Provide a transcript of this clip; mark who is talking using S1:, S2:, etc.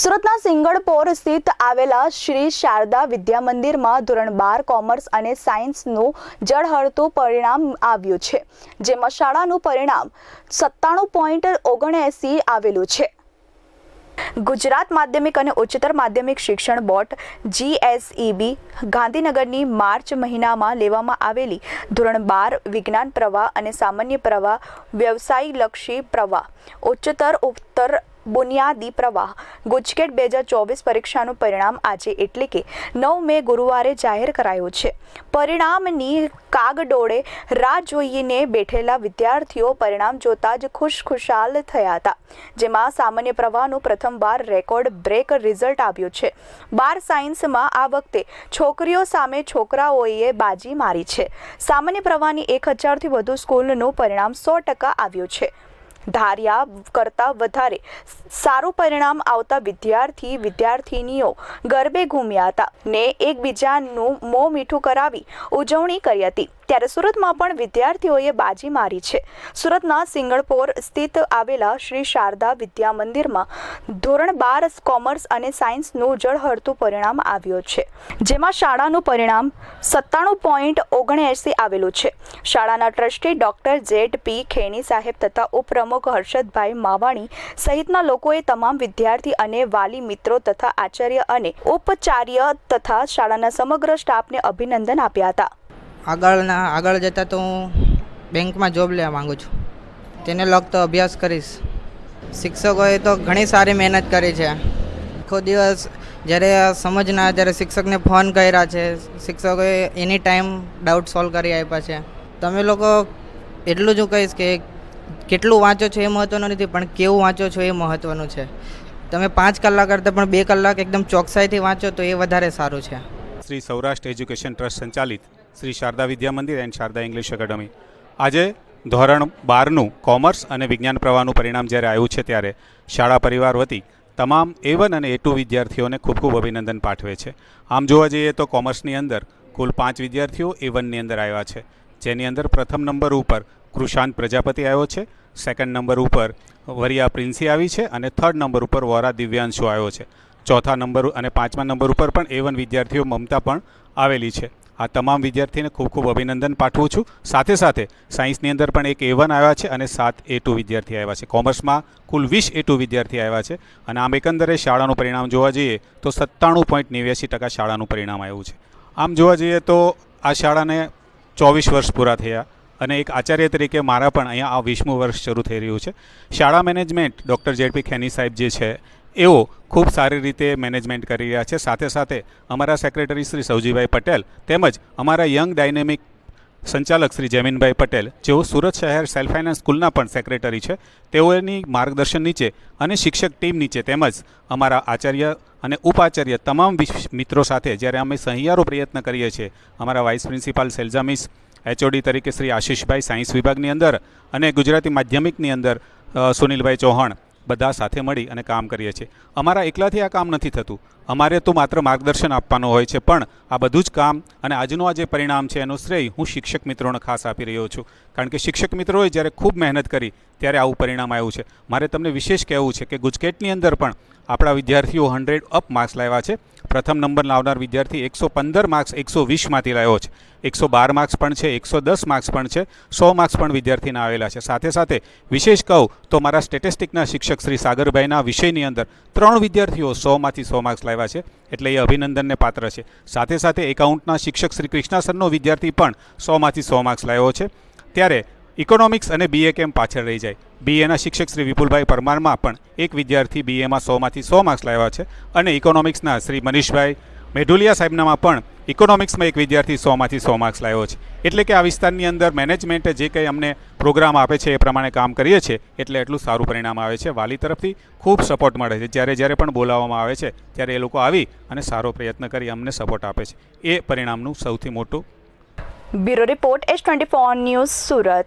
S1: સુરતના સિંગળપોર સ્થિત આવેલા શ્રી શારદા વિદ્યા મંદિરમાં ધોરણ બાર કોમર્સ અને સાયન્સનું જળહળતું પરિણામ આવ્યું છે જેમાં શાળાનું પરિણામ સત્તાણું પોઈન્ટ ઓગણએંસી આવેલું છે ગુજરાત માધ્યમિક અને ઉચ્ચતર માધ્યમિક શિક્ષણ બોર્ડ જીએસઈબી e ગાંધીનગરની માર્ચ મહિનામાં લેવામાં આવેલી ધોરણ બાર વિજ્ઞાન પ્રવાહ અને સામાન્ય પ્રવાહ વ્યવસાયલક્ષી પ્રવાહ ઉચ્ચતર ઉત્તર બુનિયાદી પ્રવાહ ગુજકેટ બે હજાર ચોવીસ પરીક્ષાનું પરિણામ આજે એટલે કે નવ મે ગુરુવારે જાહેર કરાયું છે પરિણામની કાગડોળે રાહ જોઈને બેઠેલા વિદ્યાર્થીઓ પરિણામ જોતાં જ ખુશખુશાલ થયા હતા જેમાં સામાન્ય પ્રવાહનું પ્રથમવાર રેકોર્ડ બ્રેક રિઝલ્ટ આવ્યું છે બાર સાયન્સમાં આ વખતે છોકરીઓ સામે છોકરાઓએ બાજી મારી છે સામાન્ય પ્રવાહની એક હજારથી વધુ સ્કૂલનું પરિણામ સો ટકા આવ્યું છે ધાર્યા કરતાં વધારે સારું પરિણામ આવતા વિદ્યાર્થી વિદ્યાર્થિનીઓ ગરબે ઘૂમ્યા હતા ને એકબીજાનું મોં મીઠું કરાવી ઉજવણી કરી હતી ત્યારે સુરતમાં પણ વિદ્યાર્થીઓએ બાજી મારી છે સુરતના સિંગળપોર સ્થિત આવેલા શ્રી શારદા વિદ્યા મંદિરમાં ધોરણ બાર કોમર્સ અને સાયન્સનું જળહળતું પરિણામ આવ્યું છે જેમાં શાળાનું પરિણામ સત્તાણું પોઈન્ટ ઓગણએંસી આવેલું છે શાળાના trustee doctor Z P Kheni સાહેબ તથા ઉપપ્રમુખ હર્ષદભાઈ માવાણી સહિતના લોકોએ તમામ વિદ્યાર્થી અને વાલી મિત્રો તથા આચાર્ય અને ઉપચાર્ય તથા શાળાના સમગ્ર સ્ટાફને અભિનંદન આપ્યા હતા
S2: આગળના આગળ જતાં તો હું બેંકમાં જોબ લેવા માગું છું તેને લગતો અભ્યાસ કરીશ શિક્ષકોએ તો ઘણી સારી મહેનત કરી છે આખો દિવસ જ્યારે સમજના જ્યારે શિક્ષકને ફોન કર્યા છે શિક્ષકોએ એની ટાઈમ ડાઉટ સોલ્વ કરી આપ્યા છે તમે લોકો એટલું જ હું કહીશ કે કેટલું વાંચો છો એ મહત્ત્વનું નથી પણ કેવું વાંચો છો એ મહત્ત્વનું છે તમે પાંચ કલાક કરતાં પણ બે કલાક એકદમ ચોકસાઈથી વાંચો તો એ વધારે સારું છે
S3: શ્રી સૌરાષ્ટ્ર એજ્યુકેશન ટ્રસ્ટ સંચાલિત શ્રી શારદા વિદ્યા મંદિર એન્ડ શારદા ઇંગ્લિશ એકેડમી આજે ધોરણ બારનું કોમર્સ અને વિજ્ઞાન પ્રવાહનું પરિણામ જ્યારે આવ્યું છે ત્યારે શાળા પરિવાર વતી તમામ એ વન અને એ ટુ વિદ્યાર્થીઓને ખૂબ ખૂબ અભિનંદન પાઠવે છે આમ જોવા જઈએ તો કોમર્સની અંદર કુલ પાંચ વિદ્યાર્થીઓ એ વનની અંદર આવ્યા છે જેની અંદર પ્રથમ નંબર ઉપર કૃષાંત પ્રજાપતિ આવ્યો છે સેકન્ડ નંબર ઉપર વરિયા પ્રિન્સી આવી છે અને થર્ડ નંબર ઉપર વોરા દિવ્યાંશુ આવ્યો છે ચોથા નંબર અને પાંચમા નંબર ઉપર પણ એ વન વિદ્યાર્થીઓ મમતા પણ આવેલી છે આ તમામ વિદ્યાર્થીને ખૂબ ખૂબ અભિનંદન પાઠવું છું સાથે સાથે સાયન્સની અંદર પણ એક એ વન આવ્યા છે અને સાત એ ટુ વિદ્યાર્થી આવ્યા છે કોમર્સમાં કુલ વીસ એ ટુ વિદ્યાર્થી આવ્યા છે અને આમ એકંદરે શાળાનું પરિણામ જોવા જઈએ તો સત્તાણું પોઈન્ટ નેવ્યાસી ટકા શાળાનું પરિણામ આવ્યું છે આમ જોવા જઈએ તો આ શાળાને ચોવીસ વર્ષ પૂરા થયા અને એક આચાર્ય તરીકે મારા પણ અહીંયા આ વીસમું વર્ષ શરૂ થઈ રહ્યું છે શાળા મેનેજમેન્ટ ડૉક્ટર જેડપી ખેની સાહેબ જે છે એવો ખૂબ સારી રીતે મેનેજમેન્ટ કરી રહ્યા છે સાથે સાથે અમારા સેક્રેટરી શ્રી સૌજીભાઈ પટેલ તેમજ અમારા યંગ ડાયનેમિક સંચાલક શ્રી જમીનભાઈ પટેલ જેઓ સુરત શહેર સેલ્ફ ફાઇનાન્સ સ્કૂલના પણ સેક્રેટરી છે તેઓની માર્ગદર્શન નીચે અને શિક્ષક ટીમ નીચે તેમજ અમારા આચાર્ય અને ઉપાચાર્ય તમામ મિત્રો સાથે જ્યારે અમે સહિયારો પ્રયત્ન કરીએ છીએ અમારા વાઇસ પ્રિન્સિપાલ સેલ્જા એચઓડી તરીકે શ્રી આશિષભાઈ સાયન્સ વિભાગની અંદર અને ગુજરાતી માધ્યમિકની અંદર સુનિલભાઈ ચૌહાણ બધા સાથે મળી અને કામ કરીએ છીએ અમારા એકલાથી આ કામ નથી થતું અમારે તો માત્ર માર્ગદર્શન આપવાનું હોય છે પણ આ બધું જ કામ અને આજનું આ જે પરિણામ છે એનો શ્રેય હું શિક્ષક મિત્રોને ખાસ આપી રહ્યો છું કારણ કે શિક્ષક મિત્રોએ જ્યારે ખૂબ મહેનત કરી ત્યારે આવું પરિણામ આવ્યું છે મારે તમને વિશેષ કહેવું છે કે ગુજકેટની અંદર પણ આપણા વિદ્યાર્થીઓ હંડ્રેડ અપ માર્ક્સ લાવ્યા છે પ્રથમ નંબર લાવનાર વિદ્યાર્થી એકસો પંદર માર્ક્સ એકસો વીસમાંથી લાવ્યો છે એકસો બાર માર્ક્સ પણ છે એકસો દસ માર્ક્સ પણ છે સો માર્ક્સ પણ વિદ્યાર્થીના આવેલા છે સાથે સાથે વિશેષ કહું તો મારા સ્ટેટિસ્ટિકના શિક્ષક શ્રી સાગરભાઈના વિષયની અંદર ત્રણ વિદ્યાર્થીઓ સોમાંથી સો માર્ક્સ લાવ્યા છે એટલે એ અભિનંદનને પાત્ર છે સાથે સાથે એકાઉન્ટના શિક્ષક શ્રી કૃષ્ણા સરનો વિદ્યાર્થી પણ સોમાંથી સો માર્ક્સ લાવ્યો છે ત્યારે ઇકોનોમિક્સ અને બીએ કેમ પાછળ રહી જાય બીએના શિક્ષક શ્રી વિપુલભાઈ પરમારમાં પણ એક વિદ્યાર્થી બીએમાં સોમાંથી સો માર્ક્સ લાવ્યા છે અને ઇકોનોમિક્સના શ્રી મનીષભાઈ મેઢુલિયા સાહેબનામાં પણ ઇકોનોમિક્સમાં એક વિદ્યાર્થી સોમાંથી સો માર્ક્સ લાવ્યો છે એટલે કે આ વિસ્તારની અંદર મેનેજમેન્ટે જે કંઈ અમને પ્રોગ્રામ આપે છે એ પ્રમાણે કામ કરીએ છીએ એટલે એટલું સારું પરિણામ આવે છે વાલી તરફથી ખૂબ સપોર્ટ મળે છે જ્યારે જ્યારે પણ બોલાવવામાં આવે છે ત્યારે એ લોકો આવી અને સારો પ્રયત્ન કરી અમને સપોર્ટ આપે છે એ પરિણામનું સૌથી મોટું
S1: bureau report S twenty four news Surat